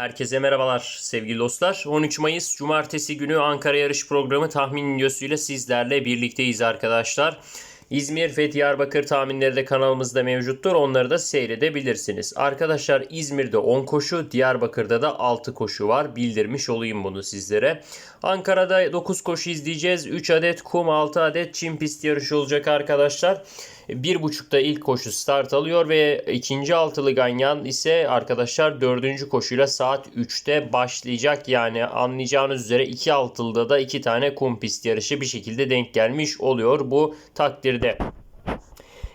Herkese merhabalar sevgili dostlar. 13 Mayıs Cumartesi günü Ankara Yarış Programı tahmin videosuyla sizlerle birlikteyiz arkadaşlar. İzmir ve Diyarbakır tahminleri de kanalımızda mevcuttur. Onları da seyredebilirsiniz. Arkadaşlar İzmir'de 10 koşu, Diyarbakır'da da 6 koşu var. Bildirmiş olayım bunu sizlere. Ankara'da 9 koşu izleyeceğiz. 3 adet kum, 6 adet çim pist yarışı olacak arkadaşlar. 1.30'da ilk koşu start alıyor ve ikinci altılı ganyan ise arkadaşlar dördüncü koşuyla saat 3'te başlayacak. Yani anlayacağınız üzere iki altılıda da iki tane kum pist yarışı bir şekilde denk gelmiş oluyor bu takdirde.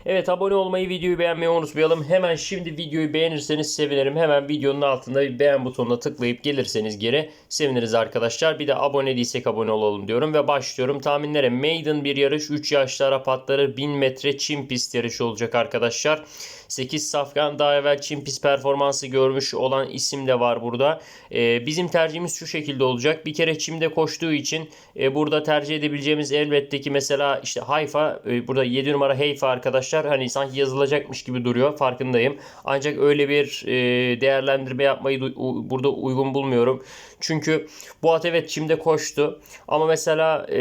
Evet abone olmayı, videoyu beğenmeyi unutmayalım. Hemen şimdi videoyu beğenirseniz sevinirim. Hemen videonun altında bir beğen butonuna tıklayıp gelirseniz geri seviniriz arkadaşlar. Bir de abone değilsek abone olalım diyorum ve başlıyorum. Tahminlere Maiden bir yarış 3 yaşlı Arap atları 1000 metre çim pist yarışı olacak arkadaşlar. 8 safkan daha evvel çim pist performansı görmüş olan isim de var burada. Ee, bizim tercihimiz şu şekilde olacak. Bir kere çimde koştuğu için e, burada tercih edebileceğimiz elbette ki mesela işte Hayfa e, burada 7 numara Heyfa arkadaşlar hani sanki yazılacakmış gibi duruyor farkındayım. Ancak öyle bir e, değerlendirme yapmayı burada uygun bulmuyorum. Çünkü bu at evet çimde koştu ama mesela e,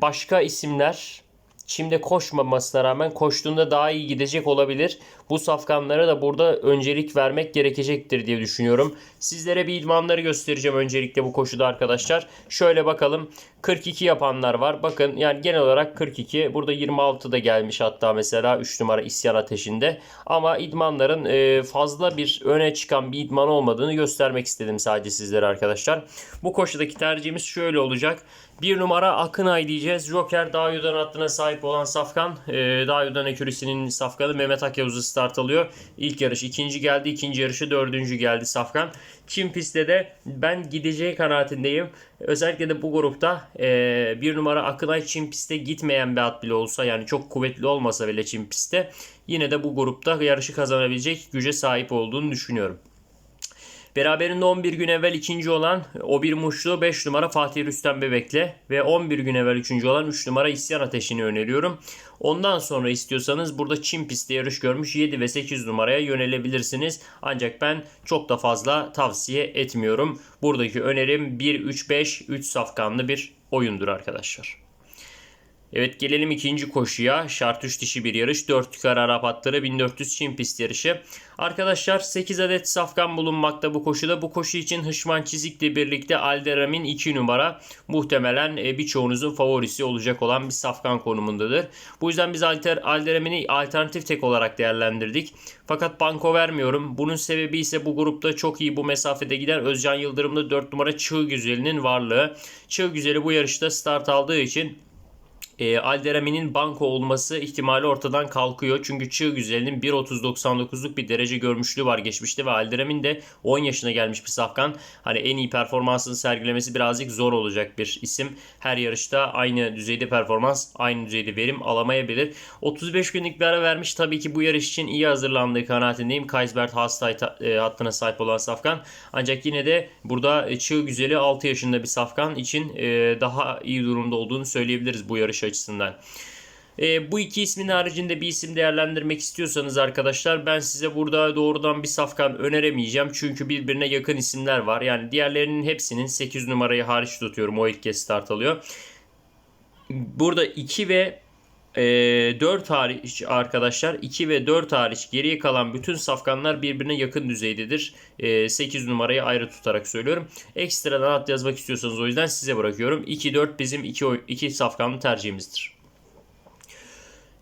başka isimler Çimde koşmamasına rağmen koştuğunda daha iyi gidecek olabilir. Bu safkanlara da burada öncelik vermek gerekecektir diye düşünüyorum. Sizlere bir idmanları göstereceğim öncelikle bu koşuda arkadaşlar. Şöyle bakalım 42 yapanlar var. Bakın yani genel olarak 42. Burada 26 da gelmiş hatta mesela 3 numara isyan ateşinde. Ama idmanların e, fazla bir öne çıkan bir idman olmadığını göstermek istedim sadece sizlere arkadaşlar. Bu koşudaki tercihimiz şöyle olacak. Bir numara Akınay diyeceğiz. Joker Dağyudan hattına sahip olan Safkan. E, Dağyudan ekürüsünün Safkanı Mehmet Akyavuz'u start alıyor. İlk yarış ikinci geldi. ikinci yarışı dördüncü geldi Safkan. Çim pistte de ben gideceği kanaatindeyim. Özellikle de bu grupta e, bir numara Akınay Çim pistte gitmeyen bir at bile olsa yani çok kuvvetli olmasa bile Çim pistte yine de bu grupta yarışı kazanabilecek güce sahip olduğunu düşünüyorum. Beraberinde 11 gün evvel ikinci olan o bir Muşlu 5 numara Fatih Rüstem Bebek'le ve 11 gün evvel üçüncü olan 3 numara İsyan Ateşi'ni öneriyorum. Ondan sonra istiyorsanız burada Çin pistte yarış görmüş 7 ve 8 numaraya yönelebilirsiniz. Ancak ben çok da fazla tavsiye etmiyorum. Buradaki önerim 1-3-5-3 safkanlı bir oyundur arkadaşlar. Evet gelelim ikinci koşuya. Şart 3 dişi bir yarış. 4 yukarı Arap atları 1400 Çin pist yarışı. Arkadaşlar 8 adet safkan bulunmakta bu koşuda. Bu koşu için Hışman Çizik'le birlikte Alderam'in 2 numara muhtemelen e, birçoğunuzun favorisi olacak olan bir safkan konumundadır. Bu yüzden biz alter, Alderam'ini alternatif tek olarak değerlendirdik. Fakat banko vermiyorum. Bunun sebebi ise bu grupta çok iyi bu mesafede giden Özcan Yıldırım'da 4 numara Çığ Güzeli'nin varlığı. Çığ Güzeli bu yarışta start aldığı için e, Alderami'nin banko olması ihtimali ortadan kalkıyor. Çünkü Çığ Güzel'in 1.30.99'luk bir derece görmüşlüğü var geçmişte ve Alderamin de 10 yaşına gelmiş bir safkan. Hani en iyi performansını sergilemesi birazcık zor olacak bir isim. Her yarışta aynı düzeyde performans, aynı düzeyde verim alamayabilir. 35 günlük bir ara vermiş. Tabii ki bu yarış için iyi hazırlandığı kanaatindeyim. Kaisbert Hastay e, hattına sahip olan safkan. Ancak yine de burada Çığ Güzel'i 6 yaşında bir safkan için e, daha iyi durumda olduğunu söyleyebiliriz bu yarış açısından. E, bu iki ismin haricinde bir isim değerlendirmek istiyorsanız arkadaşlar ben size burada doğrudan bir safkan öneremeyeceğim. Çünkü birbirine yakın isimler var. Yani diğerlerinin hepsinin 8 numarayı hariç tutuyorum. O ilk kez start alıyor. Burada 2 ve e, 4 hariç arkadaşlar 2 ve 4 hariç geriye kalan bütün safkanlar birbirine yakın düzeydedir. E, 8 numarayı ayrı tutarak söylüyorum. Ekstradan at yazmak istiyorsanız o yüzden size bırakıyorum. 2-4 bizim 2 2 safkanlı tercihimizdir.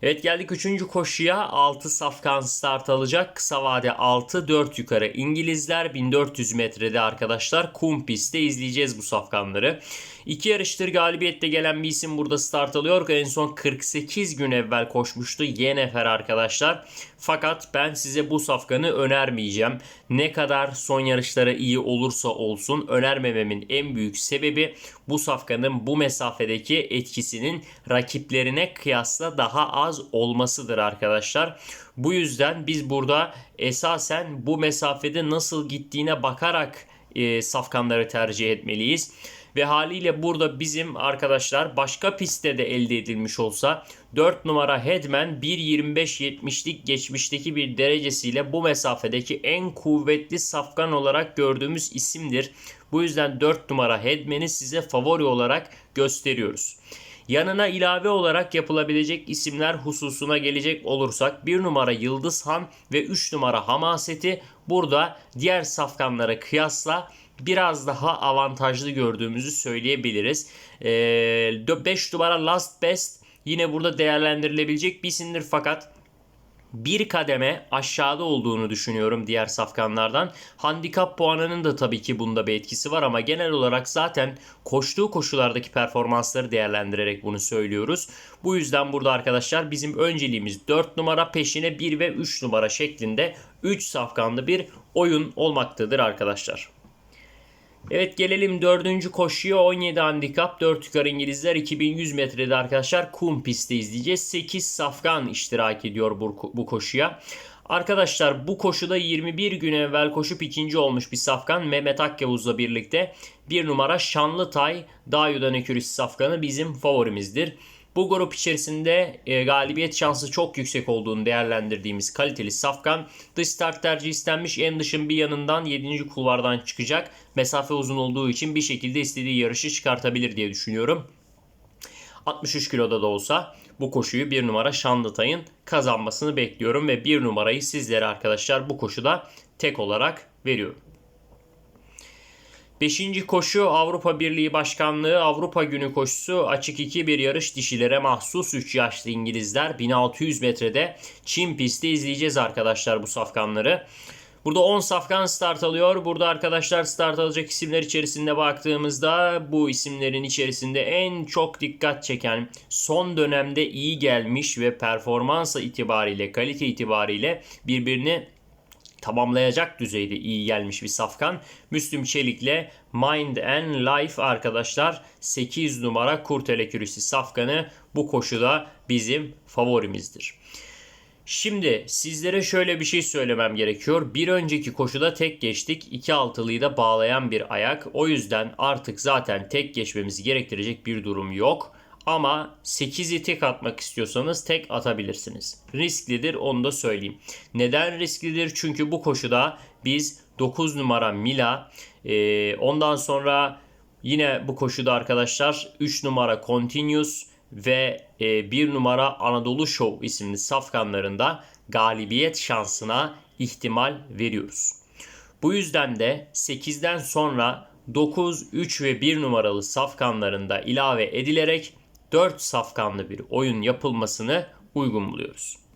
Evet geldik 3. koşuya 6 safkan start alacak. Kısa vade 6 4 yukarı İngilizler 1400 metrede arkadaşlar. Kum pistte izleyeceğiz bu safkanları. İki yarıştır galibiyette gelen bir isim burada start alıyor. En son 48 gün evvel koşmuştu Yenefer arkadaşlar. Fakat ben size bu safkanı önermeyeceğim. Ne kadar son yarışlara iyi olursa olsun önermememin en büyük sebebi bu safkanın bu mesafedeki etkisinin rakiplerine kıyasla daha az olmasıdır arkadaşlar. Bu yüzden biz burada esasen bu mesafede nasıl gittiğine bakarak e, safkanları tercih etmeliyiz. Ve haliyle burada bizim arkadaşlar başka pistte de elde edilmiş olsa 4 numara Headman 1.25-70'lik geçmişteki bir derecesiyle bu mesafedeki en kuvvetli safkan olarak gördüğümüz isimdir. Bu yüzden 4 numara Headman'i size favori olarak gösteriyoruz. Yanına ilave olarak yapılabilecek isimler hususuna gelecek olursak 1 numara Yıldız Han ve 3 numara Hamaseti burada diğer safkanlara kıyasla biraz daha avantajlı gördüğümüzü söyleyebiliriz. 5 numara Last Best yine burada değerlendirilebilecek bir isimdir fakat bir kademe aşağıda olduğunu düşünüyorum diğer safkanlardan. Handikap puanının da tabii ki bunda bir etkisi var ama genel olarak zaten koştuğu koşulardaki performansları değerlendirerek bunu söylüyoruz. Bu yüzden burada arkadaşlar bizim önceliğimiz 4 numara peşine 1 ve 3 numara şeklinde 3 safkanlı bir oyun olmaktadır arkadaşlar. Evet gelelim dördüncü koşuya 17 handikap 4 yukarı İngilizler 2100 metrede arkadaşlar kum pistte izleyeceğiz. 8 safkan iştirak ediyor bu, bu koşuya. Arkadaşlar bu koşuda 21 gün evvel koşup ikinci olmuş bir safkan Mehmet Akyavuz'la birlikte bir numara Şanlıtay Dağyudan Ekürüsü safkanı bizim favorimizdir. Bu grup içerisinde e, galibiyet şansı çok yüksek olduğunu değerlendirdiğimiz kaliteli Safkan dış start tercih istenmiş en dışın bir yanından 7. kulvardan çıkacak. Mesafe uzun olduğu için bir şekilde istediği yarışı çıkartabilir diye düşünüyorum. 63 kiloda da olsa bu koşuyu bir numara Şanlıtay'ın kazanmasını bekliyorum ve bir numarayı sizlere arkadaşlar bu koşuda tek olarak veriyorum. Beşinci koşu Avrupa Birliği Başkanlığı Avrupa Günü koşusu açık 2 bir yarış dişilere mahsus 3 yaşlı İngilizler 1600 metrede Çin pistte izleyeceğiz arkadaşlar bu safkanları. Burada 10 safkan start alıyor. Burada arkadaşlar start alacak isimler içerisinde baktığımızda bu isimlerin içerisinde en çok dikkat çeken son dönemde iyi gelmiş ve performansa itibariyle kalite itibariyle birbirini tamamlayacak düzeyde iyi gelmiş bir safkan. Müslüm Çelik'le Mind and Life arkadaşlar 8 numara Kurtele Kürüsü safkanı bu koşuda bizim favorimizdir. Şimdi sizlere şöyle bir şey söylemem gerekiyor. Bir önceki koşuda tek geçtik. 2 altılıyı da bağlayan bir ayak. O yüzden artık zaten tek geçmemizi gerektirecek bir durum yok. Ama 8'i tek atmak istiyorsanız tek atabilirsiniz. Risklidir onu da söyleyeyim. Neden risklidir? Çünkü bu koşuda biz 9 numara Mila e, ondan sonra yine bu koşuda arkadaşlar 3 numara Continuous ve e, 1 numara Anadolu Show isimli safkanlarında galibiyet şansına ihtimal veriyoruz. Bu yüzden de 8'den sonra 9, 3 ve 1 numaralı safkanlarında ilave edilerek 4 safkanlı bir oyun yapılmasını uygun buluyoruz.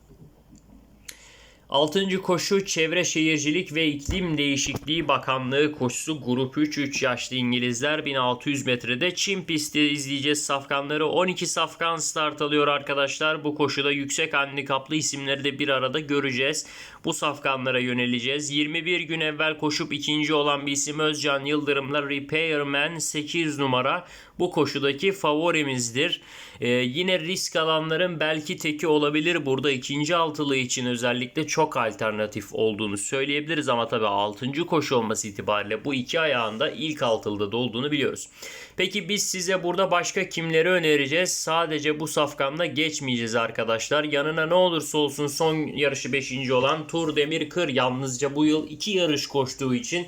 Altıncı koşu Çevre Şehircilik ve İklim Değişikliği Bakanlığı koşusu Grup 3 3 yaşlı İngilizler 1600 metrede Çin pisti izleyeceğiz safkanları. 12 safkan start alıyor arkadaşlar. Bu koşuda yüksek handikaplı isimleri de bir arada göreceğiz. Bu safkanlara yöneleceğiz. 21 gün evvel koşup ikinci olan bir isim Özcan Yıldırım'la Repairman 8 numara bu koşudaki favorimizdir. Ee, yine risk alanların belki teki olabilir. Burada ikinci altılı için özellikle çok alternatif olduğunu söyleyebiliriz. Ama tabii altıncı koşu olması itibariyle bu iki ayağında ilk altılıda da olduğunu biliyoruz. Peki biz size burada başka kimleri önereceğiz? Sadece bu safkamda geçmeyeceğiz arkadaşlar. Yanına ne olursa olsun son yarışı 5. olan Tur Demir Kır yalnızca bu yıl 2 yarış koştuğu için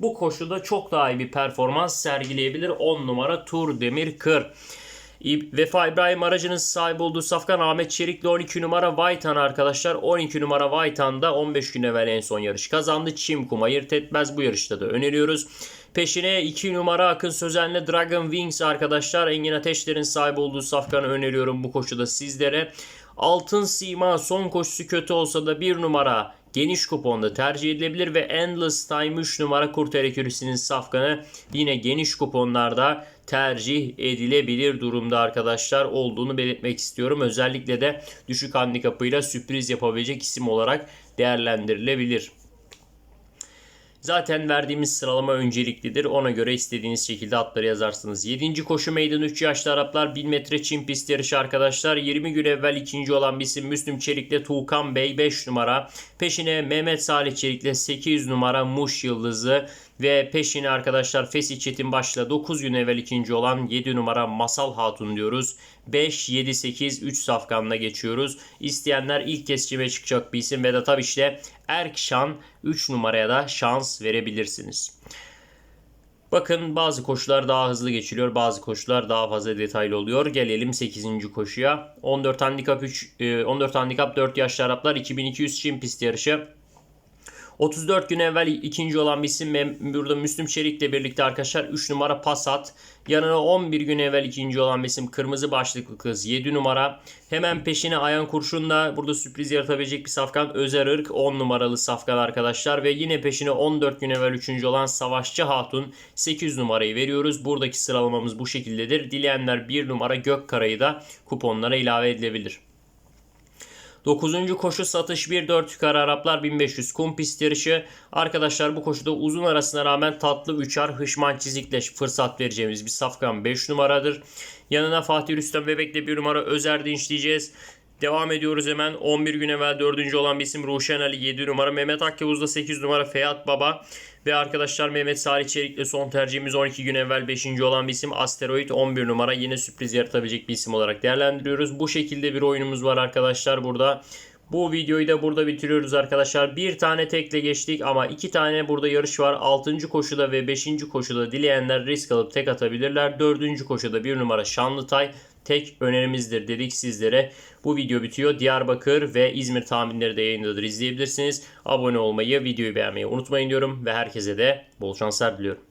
bu koşuda çok daha iyi bir performans sergileyebilir. 10 numara Tur Demir Kır. Vefa İbrahim aracının sahibi olduğu Safkan Ahmet Çelik'le 12 numara Vaytan arkadaşlar. 12 numara Vaytan'da 15 gün evvel en son yarış kazandı. Çim kum ayırt etmez bu yarışta da öneriyoruz. Peşine 2 numara Akın Sözen'le Dragon Wings arkadaşlar. Engin Ateşler'in sahibi olduğu Safkan'ı öneriyorum bu koşuda sizlere. Altın Sima son koşusu kötü olsa da 1 numara geniş kuponda tercih edilebilir ve Endless Time 3 numara kurt erekürüsünün safkanı yine geniş kuponlarda tercih edilebilir durumda arkadaşlar olduğunu belirtmek istiyorum. Özellikle de düşük handikapıyla sürpriz yapabilecek isim olarak değerlendirilebilir. Zaten verdiğimiz sıralama önceliklidir. Ona göre istediğiniz şekilde atları yazarsınız. 7. koşu meydan 3 yaşlı Araplar 1000 metre Çin pist yarışı arkadaşlar. 20 gün evvel ikinci olan bir isim Müslüm Çelik'le Tuğkan Bey 5 numara. Peşine Mehmet Salih Çelik'le 8 numara Muş Yıldızı. Ve peşine arkadaşlar Fesih Çetin başla 9 gün evvel ikinci olan 7 numara Masal Hatun diyoruz. 5, 7, 8, 3 safkanla geçiyoruz. İsteyenler ilk kez çime çıkacak bir isim ve de tabii işte Erkşan 3 numaraya da şans verebilirsiniz. Bakın bazı koşular daha hızlı geçiliyor. Bazı koşular daha fazla detaylı oluyor. Gelelim 8. koşuya. 14 handikap 3 e, 14 handikap 4 yaşlı Araplar 2200 Çin pist yarışı. 34 gün evvel ikinci olan bir isim burada Müslüm Çelik'le birlikte arkadaşlar 3 numara Passat. Yanına 11 gün evvel ikinci olan bir isim Kırmızı Başlıklı Kız 7 numara. Hemen peşine Ayan Kurşun'la burada sürpriz yaratabilecek bir safkan Özer Irk 10 numaralı safkan arkadaşlar. Ve yine peşine 14 gün evvel üçüncü olan Savaşçı Hatun 8 numarayı veriyoruz. Buradaki sıralamamız bu şekildedir. Dileyenler 1 numara Gökkara'yı da kuponlara ilave edilebilir. 9. koşu satış 1-4 yukarı Araplar 1500 kum pist yarışı. Arkadaşlar bu koşuda uzun arasına rağmen tatlı üçer hışman çizikle fırsat vereceğimiz bir safkan 5 numaradır. Yanına Fatih Rüstem Bebek'le 1 numara Özer Dinç diyeceğiz. Devam ediyoruz hemen 11 gün evvel 4. olan bir isim Ruşen Ali 7 numara. Mehmet Akkavuz'da 8 numara Feyat Baba. Ve arkadaşlar Mehmet Salih Çelik'le son tercihimiz 12 gün evvel 5. olan bir isim Asteroid 11 numara. Yine sürpriz yaratabilecek bir isim olarak değerlendiriyoruz. Bu şekilde bir oyunumuz var arkadaşlar burada. Bu videoyu da burada bitiriyoruz arkadaşlar. Bir tane tekle geçtik ama iki tane burada yarış var. 6. koşuda ve 5. koşuda dileyenler risk alıp tek atabilirler. 4. koşuda 1 numara Şanlıtay tek önerimizdir dedik sizlere. Bu video bitiyor. Diyarbakır ve İzmir tahminleri de yayındadır izleyebilirsiniz. Abone olmayı, videoyu beğenmeyi unutmayın diyorum ve herkese de bol şanslar diliyorum.